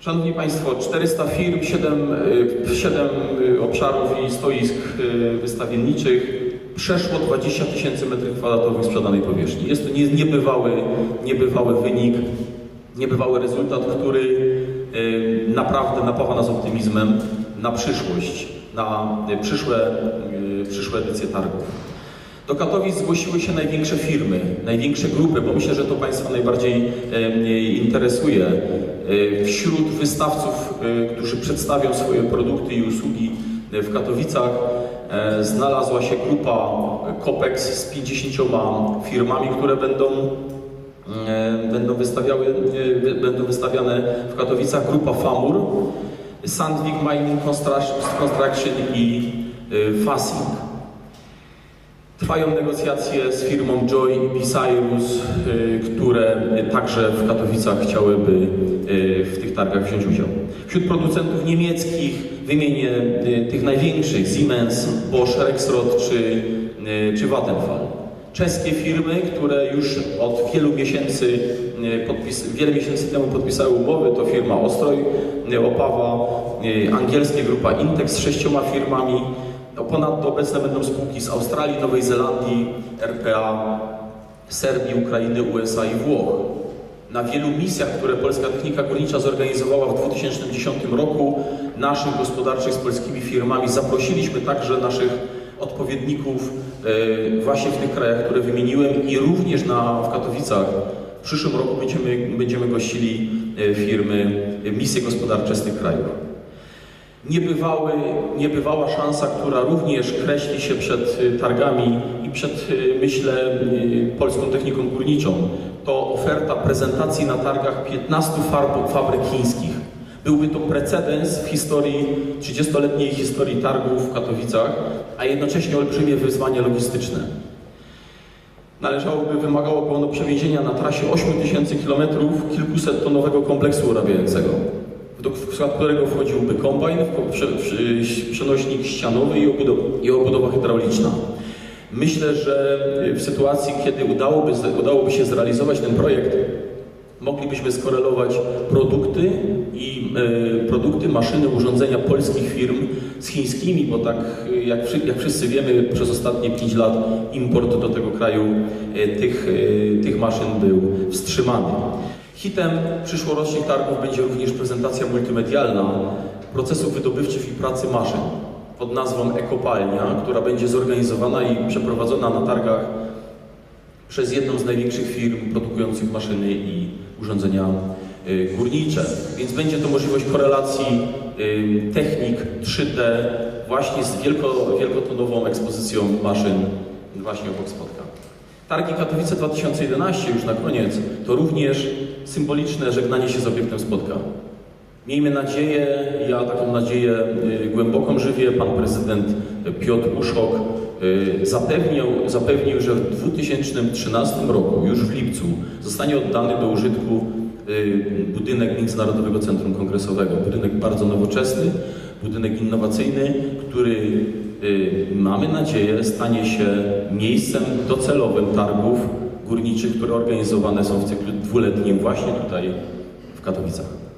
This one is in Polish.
Szanowni Państwo, 400 firm, 7, y, 7 y, obszarów i stoisk y, wystawienniczych, przeszło 20 tysięcy metrów kwadratowych sprzedanej powierzchni. Jest to nie- niebywały, niebywały wynik, niebywały rezultat, który y, naprawdę napawa nas optymizmem na przyszłość, na y, przyszłe, y, przyszłe edycje targów. Do Katowic zgłosiły się największe firmy, największe grupy, bo myślę, że to Państwa najbardziej interesuje. E, Wśród wystawców, e, którzy przedstawią swoje produkty i usługi e, w Katowicach, znalazła się grupa Copex z 50 firmami, które będą będą, wystawiały, wy- będą wystawiane w Katowicach grupa FAMUR, Sandvik Mining Construction i Fasing. Trwają negocjacje z firmą Joy i Cyrus, y, które także w Katowicach chciałyby y, w tych targach wziąć udział. Wśród producentów niemieckich wymienię y, tych największych Siemens, Bosch, Rexroth czy, czy Vattenfall. Czeskie firmy, które już od wielu miesięcy, podpis, wiele miesięcy temu podpisały umowy, to firma Ostroj, Opawa, angielskie grupa Intex z sześcioma firmami, no, Ponadto obecne będą spółki z Australii, Nowej Zelandii, RPA, Serbii, Ukrainy, USA i Włoch. Na wielu misjach, które Polska Technika Górnicza zorganizowała w 2010 roku, naszych gospodarczych z polskimi firmami zaprosiliśmy także naszych odpowiedników e, właśnie w tych krajach, które wymieniłem i również na, w Katowicach w przyszłym roku będziemy, będziemy gościli e, firmy, misje gospodarcze z tych krajów. Niebywały, niebywała szansa, która również kreśli się przed y, targami i przed, y, myślę, y, polską techniką górniczą. To oferta prezentacji na targach 15 farb, fabryk chińskich. Byłby to precedens w historii, 30-letniej historii targów w Katowicach, a jednocześnie olbrzymie wyzwanie logistyczne. Należałoby, wymagałoby ono przewiezienia na trasie 8000 km kilkuset tonowego kompleksu urabiającego, do- w skład którego wchodziłby kombajn, przenośnik ścianowy i obudowa, hydrauliczna. Myślę, że w sytuacji, kiedy udałoby, udałoby się zrealizować ten projekt, moglibyśmy skorelować produkty i e, produkty, maszyny, urządzenia polskich firm z chińskimi, bo tak jak, jak wszyscy wiemy, przez ostatnie 5 lat import do tego kraju e, tych, e, tych maszyn był wstrzymany. Hitem przyszłorocznych targów będzie również prezentacja multimedialna procesów wydobywczych i pracy maszyn pod nazwą Ekopalnia, która będzie zorganizowana i przeprowadzona na targach przez jedną z największych firm produkujących maszyny i urządzenia y, górnicze. Więc będzie to możliwość korelacji y, technik 3D właśnie z wielko, wielkotonową ekspozycją maszyn właśnie obok spotka. Targi Katowice 2011, już na koniec, to również symboliczne żegnanie się z obiektem spotka. Miejmy nadzieję, ja taką nadzieję y, głęboką żywię, pan prezydent Piotr Uszok y, zapewniał, zapewnił, że w 2013 roku, już w lipcu, zostanie oddany do użytku y, budynek Międzynarodowego Centrum Kongresowego. Budynek bardzo nowoczesny, budynek innowacyjny, który mamy nadzieję stanie się miejscem docelowym targów górniczych, które organizowane są w cyklu dwuletnim właśnie tutaj w Katowicach.